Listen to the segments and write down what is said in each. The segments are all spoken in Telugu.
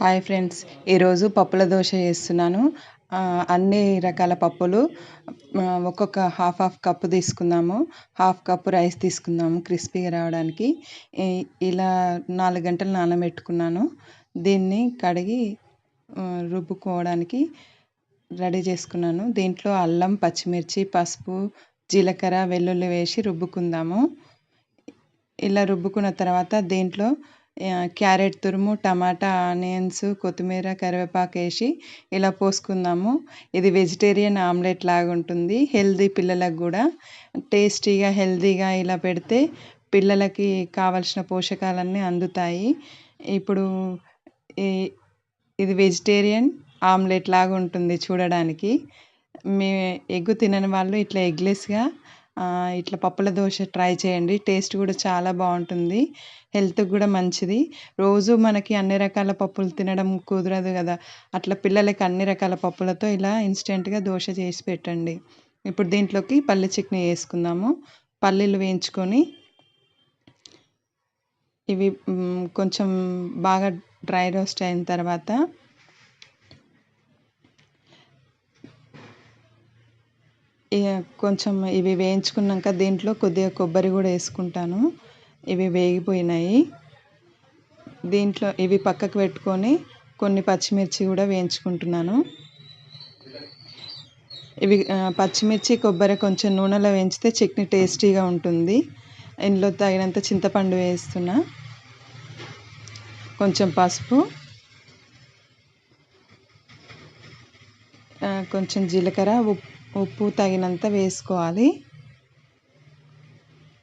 హాయ్ ఫ్రెండ్స్ ఈరోజు పప్పుల దోశ చేస్తున్నాను. అన్ని రకాల పప్పులు ఒక్కొక్క హాఫ్ హాఫ్ కప్పు తీసుకుందాము. హాఫ్ కప్పు రైస్ తీసుకుందాము క్రిస్పీగా రావడానికి. ఇలా నాలుగు గంటలు నానబెట్టుకున్నాను. దీన్ని కడిగి రుబ్బుకోవడానికి రెడీ చేసుకున్నాను. దీంట్లో అల్లం పచ్చిమిర్చి పసుపు జీలకర్ర వెల్లుల్లి వేసి రుబ్బుకుందాము. ఇలా రుబ్బుకున్న తర్వాత దీంట్లో క్యారెట్ తురుము టమాటా ఆనియన్స్ కొత్తిమీర కరివేపాకు వేసి ఇలా పోసుకుందాము. ఇది వెజిటేరియన్ ఆమ్లెట్ లాగా ఉంటుంది. హెల్దీ పిల్లలకు కూడా. టేస్టీగా హెల్దీగా ఇలా పెడితే పిల్లలకి కావలసిన పోషకాలన్నీ అందుతాయి. ఇప్పుడు ఇది వెజిటేరియన్ ఆమ్లెట్ లాగా ఉంటుంది చూడడానికి. మే ఎగ్ తినని వాళ్ళు ఇట్లా ఎగ్లెస్గా ఇట్లా పప్పుల దోశ ట్రై చేయండి. టేస్ట్ కూడా చాలా బాగుంటుంది. హెల్త్కి కూడా మంచిది. రోజు మనకి అన్ని రకాల పప్పులు తినడం కుదరదు కదా. అట్లా పిల్లలకి అన్ని రకాల పప్పులతో ఇలా ఇన్స్టెంట్గా దోశ చేసి పెట్టండి. ఇప్పుడు దీంట్లోకి పల్లి చట్నీ వేసుకుందాము. పల్లీలు వేయించుకొని ఇవి కొంచెం బాగా డ్రై రోస్ట్ అయిన తర్వాత కొంచెం ఇవి వేయించుకున్నాక దీంట్లో కొద్దిగా కొబ్బరి కూడా వేసుకుంటాను. ఇవి వేగిపోయినాయి. దీంట్లో ఇవి పక్కకు పెట్టుకొని కొన్ని పచ్చిమిర్చి కూడా వేయించుకుంటున్నాను. ఇవి పచ్చిమిర్చి కొబ్బరి కొంచెం నూనెలో వేయించితే చట్నీ టేస్టీగా ఉంటుంది. ఇందులో తగినంత చింతపండు వేస్తున్నా. కొంచెం పసుపు. కొంచెం జీలకర్ర ఉప్పు. ఉప్పు తగినంత వేసుకోవాలి.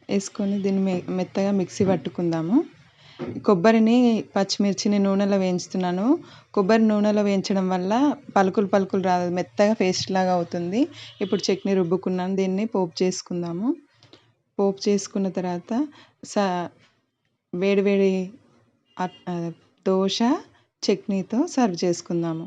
వేసుకొని దీన్ని మెత్తగా మిక్సీ పట్టుకుందాము. కొబ్బరిని పచ్చిమిర్చిని నూనెలో వేయించుతున్నాను. కొబ్బరి నూనెలో వేయించడం వల్ల పలుకులు పలుకులు రాదు. మెత్తగా పేస్ట్ లాగా అవుతుంది. ఇప్పుడు చట్నీ రుబ్బుకున్నాను. దీన్ని పోపు చేసుకుందాము. పోపు చేసుకున్న తర్వాత స వేడివేడి దోశ చట్నీతో సర్వ్ చేసుకుందాము.